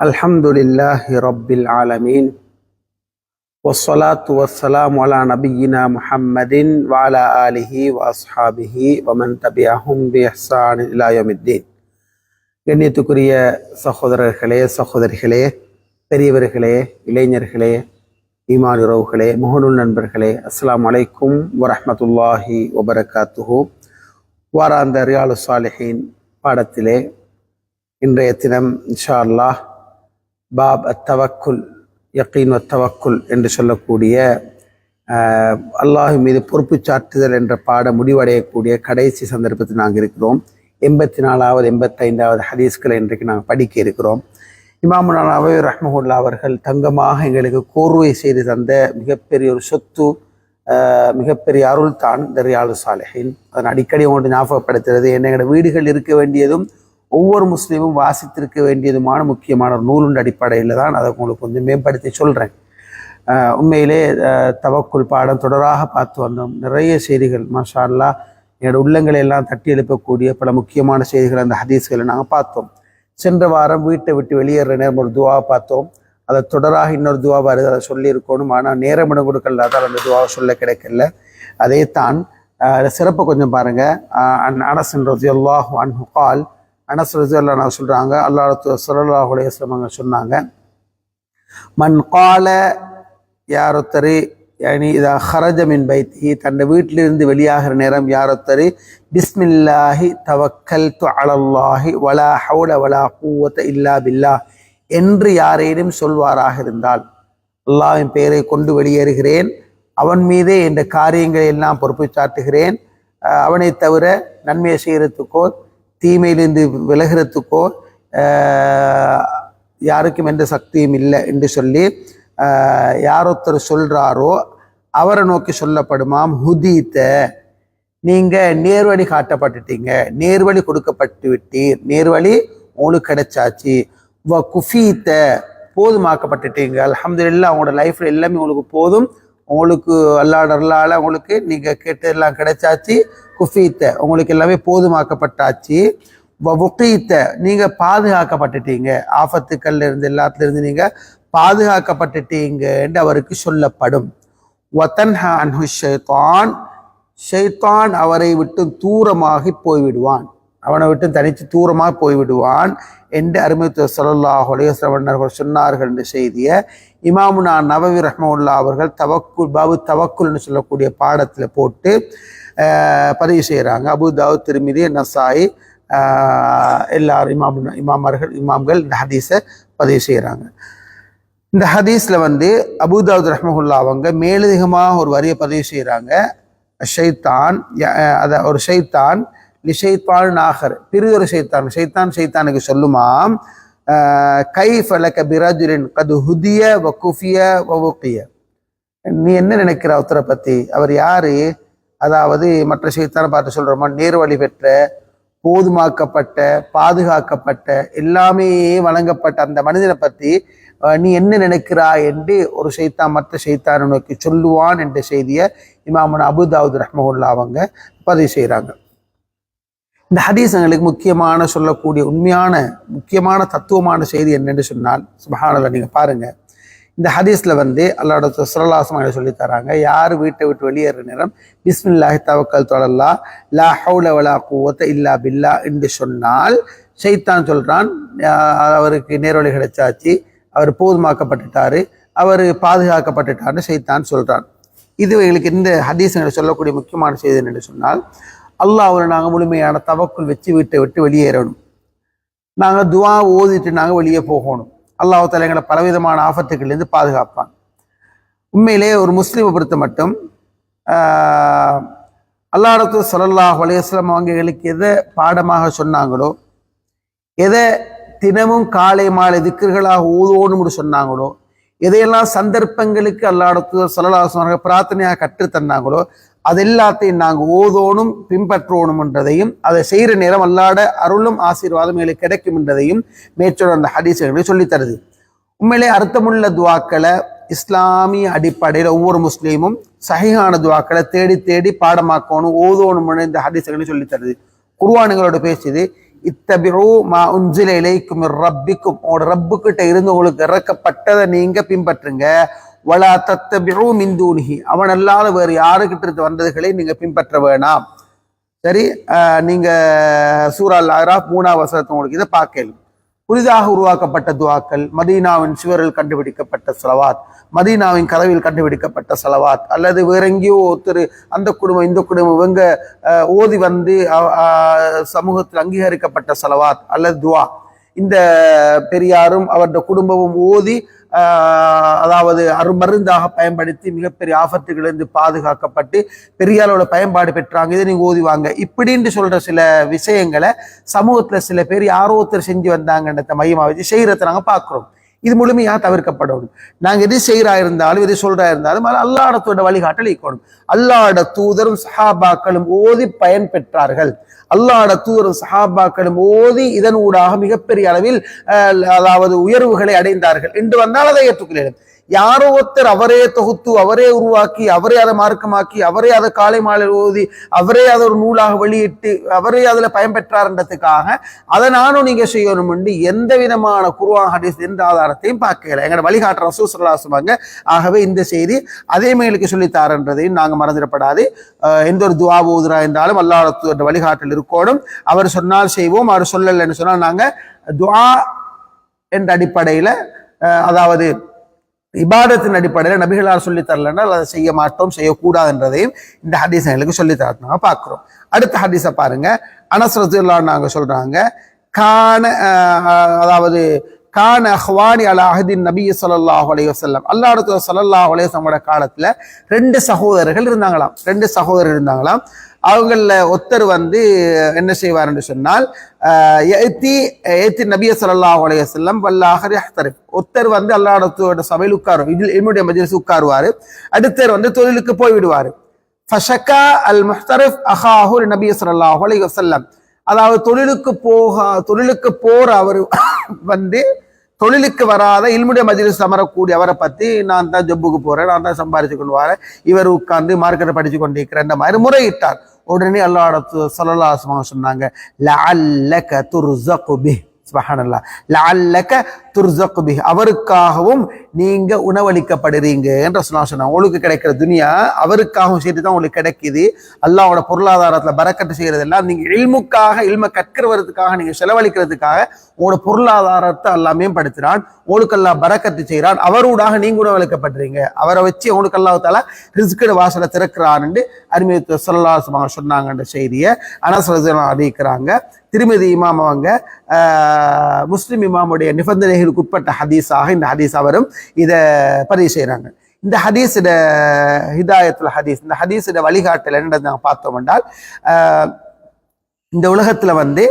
الحمد لله رب العالمين والصلاة والسلام على نبينا محمد وعلى آله وأصحابه ومن تبعهم بإحسان إلى يوم الدين கண்ணியத்துக்குரிய சகோதரர்களே சகோதரிகளே பெரியவர்களே இளைஞர்களே ஈமான் உறவுகளே முகநூல் நண்பர்களே அஸ்ஸலாமு அலைக்கும் வரஹ்மத்துல்லாஹி வபரகாத்துஹு வாராந்த ரியாலு சாலிஹின் பாடத்திலே இன்றைய தினம் இன்ஷா அல்லாஹ் பாப் அத்தவக்குல் யக்கீன் அத்தவக்குல் என்று சொல்லக்கூடிய அல்லாஹு அல்லாஹ் மீது பொறுப்பு சாட்டுதல் என்ற பாட முடிவடையக்கூடிய கடைசி சந்தர்ப்பத்தில் நாங்கள் இருக்கிறோம். எண்பத்தி நாலாவது எண்பத்தைந்தாவது ஹதீஸ்களை இன்றைக்கு நாங்கள் படிக்க இருக்கிறோம். இமாம் நானாவே ரஹ்மஹுல்லா அவர்கள் தங்கமாக எங்களுக்கு கோர்வை செய்து தந்த மிகப்பெரிய ஒரு சொத்து மிகப்பெரிய அருள் தான் இந்த ரியாலு அதன் அடிக்கடி உங்கள்கிட்ட ஞாபகப்படுத்துறது என்ன எங்களோட வீடுகள் இருக்க வேண்டியதும் ஒவ்வொரு முஸ்லீமும் வாசித்திருக்க வேண்டியதுமான முக்கியமான நூலுண்ட அடிப்படையில் தான் அதை உங்களுக்கு கொஞ்சம் மேம்படுத்தி சொல்கிறேன் உண்மையிலே தவக்குள் பாடம் தொடராக பார்த்து வந்தோம். நிறைய செய்திகள் மாஷா அல்லாஹ் என்னோட உள்ளங்களை எல்லாம் தட்டி எழுப்பக்கூடிய பல முக்கியமான செய்திகள் அந்த ஹதீஸ்களை நாங்கள் பார்த்தோம். சென்ற வாரம் வீட்டை விட்டு வெளியேற நேரம் ஒரு துவா பார்த்தோம். அதை தொடராக இன்னொரு துவா வருது அதை சொல்லியிருக்கணும். ஆனால் நேரம் இடம் கொடுக்கல அந்த துவாவை சொல்ல கிடைக்கல. அதே தான் சிறப்பை கொஞ்சம் பாருங்கள் அன் அனசன் ரதியுல்லாஹு அன்ஹு கால் அனஸ் ரதியுல்லா நான் சொல்றாங்க அல்லாஹ் சல்லாஹ் அலையம் சொன்னாங்க மன் கால யாரொத்தரு அணி இதா ஹரஜமின் பைத்தி தன்னை வீட்டிலிருந்து வெளியாகிற நேரம் யாரொத்தரு பிஸ்மில்லாஹி தவக்கல் து அலல்லாஹி வலா ஹவுல வலா பூவத்த இல்லா பில்லா என்று யாரேனும் சொல்வாராக இருந்தால் அல்லாவின் பெயரை கொண்டு வெளியேறுகிறேன் அவன் மீதே என்ற காரியங்களை எல்லாம் பொறுப்பு சாட்டுகிறேன் அஹ் அவனை தவிர நன்மையை செய்கிறதுக்கோ தீமையிலிருந்து விலகிறதுக்கோ யாருக்கும் எந்த சக்தியும் இல்லை என்று சொல்லி யாரொருத்தர் சொல்கிறாரோ அவரை நோக்கி சொல்லப்படுமாம் ஹுதீத்த நீங்கள் நேர்வழி காட்டப்பட்டுட்டீங்க. நேர்வழி கொடுக்கப்பட்டு விட்டீர். நேர்வழி உங்களுக்கு கிடைச்சாச்சு. வ குஃபீத்த போதுமாக்கப்பட்டுட்டீங்க. அலமதுல்லா அவங்களோட லைஃப்பில் எல்லாமே உங்களுக்கு போதும். உங்களுக்கு அல்லாட உங்களுக்கு நீங்கள் கேட்டு எல்லாம் கிடைச்சாச்சு குஃபீத்த உங்களுக்கு எல்லாமே போதுமாக்கப்பட்டாச்சு. உக்கீத்த நீங்கள் பாதுகாக்கப்பட்டுட்டீங்க. ஆபத்துக்கள்ல இருந்து எல்லாத்துலேருந்து நீங்கள் நீங்க அவருக்கு சொல்லப்படும். வத்தன்ஹா அன்ஹு ஷைத்தான் ஷைத்தான் அவரை விட்டு தூரமாகி போய்விடுவான். அவனை விட்டு தனித்து தூரமாக போய்விடுவான் என்று அருமைத்துவ சல்லாஹ் சிரவணர்கள் சொன்னார்கள் என்ற செய்தியை. இமாமுனா நவவி ரஹ்மவுல்லா அவர்கள் தவக்குல் பாபு தவக்குல்னு சொல்லக்கூடிய பாடத்தில் போட்டு பதிவு செய்கிறாங்க அபு தாவூத் திருமிதி நசாய் எல்லாரும் இமாம் இமாமர்கள் இமாம்கள் இந்த ஹதீஸை பதிவு செய்கிறாங்க இந்த ஹதீஸில் வந்து அபுதாவுத் ரஹ்மஹுல்லா அவங்க மேலதிகமாக ஒரு வரியை பதிவு செய்கிறாங்க ஷைத்தான் ய- ஒரு ஷைத்தான் லிஷைத்தான் நாகர் பிரிதொரு ஷைத்தான் ஷைத்தான் ஷைத்தானுக்கு சொல்லுமாம். கை ஃபலக பிரஜுலின் கது ஹுதிய வ வவுக்கிய நீ என்ன நினைக்கிற ஒருத்தரை பற்றி அவர் யார்? அதாவது மற்ற செய்தித்தான பார்த்து சொல்றோமா நேர்வழி பெற்ற போதுமாக்கப்பட்ட பாதுகாக்கப்பட்ட எல்லாமே வழங்கப்பட்ட அந்த மனிதனை பற்றி நீ என்ன நினைக்கிறாய் என்று ஒரு செய்தான் மற்ற செய்தான் நோக்கி சொல்லுவான் என்ற செய்தியை இமாமன் அபுதாவுத் ரஹ்மகுல்லா அவங்க பதிவு செய்கிறாங்க இந்த ஹதீஸ் எங்களுக்கு முக்கியமான சொல்லக்கூடிய உண்மையான முக்கியமான தத்துவமான செய்தி என்னன்னு சொன்னால் சுபஹானல்லாஹ் நீங்கள் பாருங்கள் இந்த ஹதீஸில் வந்து அல்லாட சுரலாசம் சொல்லி தராங்க யார் வீட்டை விட்டு வெளியேற நேரம் பிஸ்மில்லாஹி தவக்கல் தொழல்லா லா ஹவுல வலா கூவத்தை இல்லா பில்லா என்று சொன்னால் ஷைத்தான் சொல்கிறான் அவருக்கு நேர்வழி கிடைச்சாச்சு அவர் போதுமாக்கப்பட்டுட்டாரு அவர் பாதுகாக்கப்பட்டுட்டார்னு ஷைத்தான் சொல்கிறான் இது எங்களுக்கு இந்த ஹதீஸ் சொல்லக்கூடிய முக்கியமான செய்தி என்று சொன்னால் அல்லாஹ்வை நாங்கள் முழுமையான தவக்குள் வச்சு வீட்டை விட்டு வெளியேறணும். நாங்கள் துவா ஓதிட்டு நாங்கள் வெளியே போகணும். அல்லாஹ் தாலா எங்களை பலவிதமான ஆபத்துக்கள்லேருந்து பாதுகாப்பான். உண்மையிலே ஒரு முஸ்லீமை பொறுத்த மட்டும் அல்லாஹத்து சொல்லல்லாஹ் அலைஹி அவங்களுக்கு எதை பாடமாக சொன்னாங்களோ எதை தினமும் காலை மாலை திக்கர்களாக ஓதோணும்னு சொன்னாங்களோ எதையெல்லாம் சந்தர்ப்பங்களுக்கு அல்லாடத்து சொன்னாங்க பிரார்த்தனையாக கற்றுத்தந்தாங்களோ அது எல்லாத்தையும் நாங்கள் ஓதோனும் பின்பற்றோணும்ன்றதையும் அதை செய்கிற நேரம் அல்லாட அருளும் ஆசீர்வாதம் எங்களுக்கு கிடைக்கும் என்றதையும் மேற்சொல் அந்த ஹதீஸ்களை சொல்லித் தருது உண்மையிலே அர்த்தமுள்ள துவாக்களை இஸ்லாமிய அடிப்படையில் ஒவ்வொரு முஸ்லீமும் சஹிஹான துவாக்களை தேடி தேடி பாடமாக்கணும் ஓதோணும்னு இந்த ஹதீஸ்களை சொல்லித்தருது. குர்வானுங்களோட பேசுது இத்தபிரோ மா உஞ்சில இலைக்கும் ரப்பிக்கும். உங்களோட ரப்புக்கிட்ட இருந்து உங்களுக்கு இறக்கப்பட்டதை நீங்கள் பின்பற்றுங்க. வலா மிகவும் மிந்தூனிஹி அவன் அல்லாத வேறு யாருக்கிட்ட இருந்து வந்ததுகளை நீங்கள் பின்பற்ற வேணாம். சரி நீங்கள் சூரா சூறால் அராப் மூணாவது வசனத்தை உங்களுக்கு இதை பார்க்கலாம் புதிதாக உருவாக்கப்பட்ட துவாக்கள் மதீனாவின் சுவரில் கண்டுபிடிக்கப்பட்ட செலவாத் மதீனாவின் கதவில் கண்டுபிடிக்கப்பட்ட செலவாத் அல்லது வேற எங்கேயோ ஒருத்தர் அந்த குடும்பம் இந்த குடும்பம் இவங்க ஓதி வந்து சமூகத்தில் அங்கீகரிக்கப்பட்ட செலவாத் அல்லது துவா. இந்த பெரியாரும் அவருடைய குடும்பமும் ஓதி அதாவது அருமருந்தாக பயன்படுத்தி மிகப்பெரிய ஆபத்துகளிலிருந்து பாதுகாக்கப்பட்டு பெரியாரோட பயன்பாடு பெற்றாங்க. இதை நீங்கள் ஓதிவாங்க இப்படின்னு சொல்கிற சில விஷயங்களை சமூகத்தில் சில பேர் யாரோ ஒருத்தர் செஞ்சு வந்தாங்கன்றத மையமாக வச்சு செய்கிறத நாங்கள் பார்க்குறோம். இது முழுமையாக தவிர்க்கப்படணும் நாங்கள் எது செய்கிறா இருந்தாலும் எது சொல்றா இருந்தாலும் அது அல்லாடத்தோட வழிகாட்டல் ஈக்கணும் அல்லாட தூதரும் சஹாபாக்களும் ஓதி பயன் பெற்றார்கள் அல்லாட தூதரும் சஹாபாக்களும் ஓதி இதன் ஊடாக மிகப்பெரிய அளவில் அதாவது உயர்வுகளை அடைந்தார்கள். என்று வந்தால் அதை ஏற்றுக்கொள்ளும் யாரோ ஒருத்தர் அவரே தொகுத்து அவரே உருவாக்கி அவரே அதை மார்க்கமாக்கி அவரே அதை காலை மாலை ஓதி அவரே அதை ஒரு நூலாக வெளியிட்டு அவரே அதில் பயன்பெற்றார்ன்றதுக்காக அதை நானும் நீங்க செய்யணும்னு எந்த விதமான குருவான் ஹதீஸ் எந்த ஆதாரத்தையும் பார்க்கல. எங்களோட வழிகாட்டுற ரசூசல்லா சொல்லுவாங்க ஆகவே இந்த செய்தி அதே மேலுக்கு சொல்லித்தாரன்றதையும் நாங்கள் மறந்துடப்படாது. எந்த ஒரு துவா ஓதுரா என்றாலும் அல்லாஹ் வழிகாட்டல் இருக்கணும். அவர் சொன்னால் செய்வோம் அவர் சொல்லலைன்னு சொன்னால் நாங்கள் துவா என்ற அடிப்படையில் அதாவது இபாதத்தின் அடிப்படையில் நபிகளார் சொல்லி தரலன்னா அதை செய்ய மாட்டோம் செய்யக்கூடாதுன்றதையும் இந்த ஹதீஸ் எங்களுக்கு சொல்லி தரணும் பார்க்குறோம். அடுத்த ஹதீஸை பாருங்க. அனஸ் ரஜுல்லான்னு நாங்க சொல்றாங்க கான அதாவது கான அஹ்வானி அலா அஹதின் நபி சொல்லாஹ் அலைஹி அல்லாடத்து அல்லாஹ் ஸல்லல்லாஹு காலத்தில் ரெண்டு சகோதரர்கள் இருந்தாங்களாம். ரெண்டு சகோதரர் இருந்தாங்களாம். அவங்களில் ஒருத்தர் வந்து என்ன செய்வார்னு சொன்னால் ஏத்தி ஏத்தி நபிய ஸல்லல்லாஹு அலைஹி வல்லாஹர் யஹ்தரிப் ஒருத்தர் வந்து அல்லாடத்தோட சபையில் உட்காரும். இதில் என்னுடைய மஜிலிஸ் உட்காருவாரு. அடுத்தர் வந்து தொழிலுக்கு போய்விடுவார். ஃபஷக்கா அல் முஹ்தரிஃப் அஹாஹூர் நபி சொல்லாஹ் அலைஹி அதாவது தொழிலுக்கு போக தொழிலுக்கு போற அவர் வந்து தொழிலுக்கு வராத இல்முடைய மஜ்லிஸ் சமரக்கூடிய அவரை பத்தி நான் தான் ஜப்புக்கு போறேன் நான் தான் சம்பாரிச்சு கொண்டு வரேன். இவர் உட்கார்ந்து மார்க்கெட்டை படிச்சு கொண்டிருக்கிறேன் இந்த மாதிரி முறையிட்டார். உடனே அல்லாட சொல்லலாசமாக சொன்னாங்க லஅல்லக துர்ஸகு சுபஹானல்லாஹ். லஅல்லக துர்சக்குபி அவருக்காகவும் நீங்க உணவளிக்கப்படுறீங்க என்ற சொன்னா சொன்னாங்க உங்களுக்கு கிடைக்கிற துனியா அவருக்காகவும் சேர்த்து தான் உங்களுக்கு கிடைக்குது. அல்லாவோட பொருளாதாரத்துல பறக்கட்டு செய்யறது எல்லாம் நீங்க இல்முக்காக இல்ம கற்கிறவரதுக்காக நீங்க செலவழிக்கிறதுக்காக உங்களோட பொருளாதாரத்தை எல்லாம் மேம்படுத்தினான் உங்களுக்கு எல்லாம் பரக்கத்து செய்கிறான் அவரூடாக நீங்க உணவளிக்கப்படுறீங்க. அவரை வச்சு உங்களுக்கு அல்லாத்தால ரிஸ்கட வாசலை திறக்கிறான்னு அருமையத்து சொல்லா சொன்னாங்கன்ற செய்தியை அனசரசனம் அறிவிக்கிறாங்க. திருமதி இமாம் அவங்க முஸ்லிம் இமாமுடைய நிபந்தனைகளுக்கு உட்பட்ட ஹதீஸாக இந்த ஹதீஸ் அவரும் இதை பதிவு செய்கிறாங்க இந்த ஹதீஸிட ஹிதாயத்துல ஹதீஸ் இந்த ஹதீஸிட வழிகாட்டல் என்னது நாங்கள் பார்த்தோம் என்றால் இந்த உலகத்தில் வந்து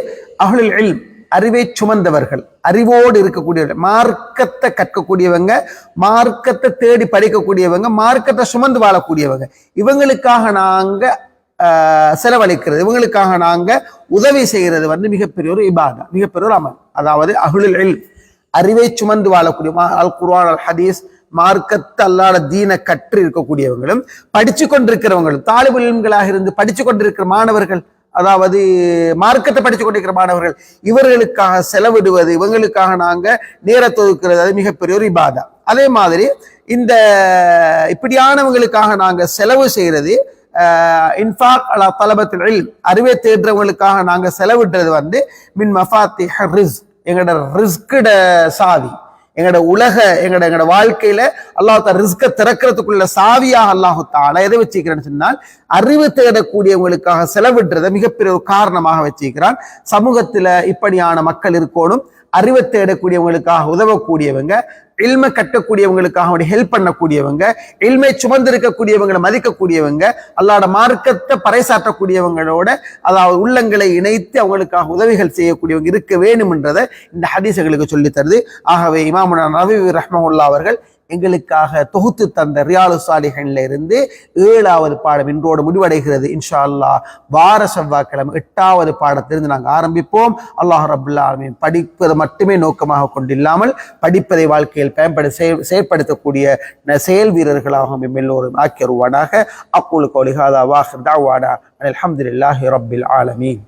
அஹ்லுல் இல் அறிவை சுமந்தவர்கள் அறிவோடு இருக்கக்கூடியவர்கள் மார்க்கத்தை கற்கக்கூடியவங்க மார்க்கத்தை தேடி படிக்கக்கூடியவங்க மார்க்கத்தை சுமந்து வாழக்கூடியவங்க இவங்களுக்காக நாங்கள் செலவழிக்கிறது இவங்களுக்காக நாங்கள் உதவி செய்கிறது வந்து மிகப்பெரிய ஒரு இபாதா மிகப்பெரிய ஒரு அமல். அதாவது அஹ்லுல் இல்ம் அறிவை சுமந்து வாழக்கூடிய மா- அல் குர்வான் அல் ஹதீஸ் மார்க்கத்தை அல்லாத தீன கற்று இருக்கக்கூடியவங்களும் படிச்சு கொண்டிருக்கிறவங்களும் தாலிபுல் இருந்து படிச்சு கொண்டிருக்கிற மாணவர்கள் அதாவது மார்க்கத்தை படித்து கொண்டிருக்கிற மாணவர்கள் இவர்களுக்காக செலவிடுவது இவங்களுக்காக நாங்கள் நேரத்தை ஒதுக்கிறது அது மிகப்பெரிய ஒரு இபாதா. அதே மாதிரி இந்த இப்படியானவங்களுக்காக நாங்கள் செலவு செய்கிறது இன்ஃபாக் அலா தலபத்தில் அறிவை தேடுறவங்களுக்காக நாங்கள் செலவிடுறது வந்து மின் மஃபாத்தி ரிஸ் எங்களோட ரிஸ்கட சாவி எங்களோட உலக எங்களோட எங்களோட வாழ்க்கையில அல்லாஹ் ரிஸ்க திறக்கிறதுக்குள்ள சாவியாக அல்லாஹு தாலா எதை வச்சிருக்கிறேன்னு சொன்னால் அறிவு தேடக்கூடியவங்களுக்காக செலவிடுறதை மிகப்பெரிய ஒரு காரணமாக வச்சிருக்கிறான். சமூகத்துல இப்படியான மக்கள் இருக்கணும். அறிவை தேடக்கூடியவங்களுக்காக உதவக்கூடியவங்க. இல்மை கட்டக்கூடியவங்களுக்காக அவனுடைய ஹெல்ப் பண்ணக்கூடியவங்க இல்மை சுமந்திருக்கக்கூடியவங்களை மதிக்கக்கூடியவங்க அல்லாட மார்க்கத்தை பறைசாற்றக்கூடியவங்களோட அதாவது உள்ளங்களை இணைத்து அவங்களுக்காக உதவிகள் செய்யக்கூடியவங்க இருக்க வேணும்ன்றதை இந்த ஹதீஸுகளுக்கு சொல்லித் தருது ஆகவே இமாமுனா ரவி ரஹ்மஹுல்லா அவர்கள் எங்களுக்காக தொகுத்து தந்த ரியாலு சாலிகன்ல இருந்து ஏழாவது பாடம் இன்றோடு முடிவடைகிறது. இன்ஷா அல்லாஹ் வார செவ்வாய்க்கிழமை எட்டாவது பாடத்திலிருந்து நாங்கள் ஆரம்பிப்போம். அல்லாஹ் ரபுல்லா படிப்பதை படிப்பது மட்டுமே நோக்கமாக கொண்டில்லாமல் படிப்பதை வாழ்க்கையில் பயன்பட செயற்படுத்தக்கூடிய செயல் வீரர்களாகவும் எல்லோரும் ஆக்கியருவானாக அக்குழு கோலிஹாதா வாஹ் தாவாடா அல்ஹம்துலில்லாஹி ரபில் ஆலமீன்.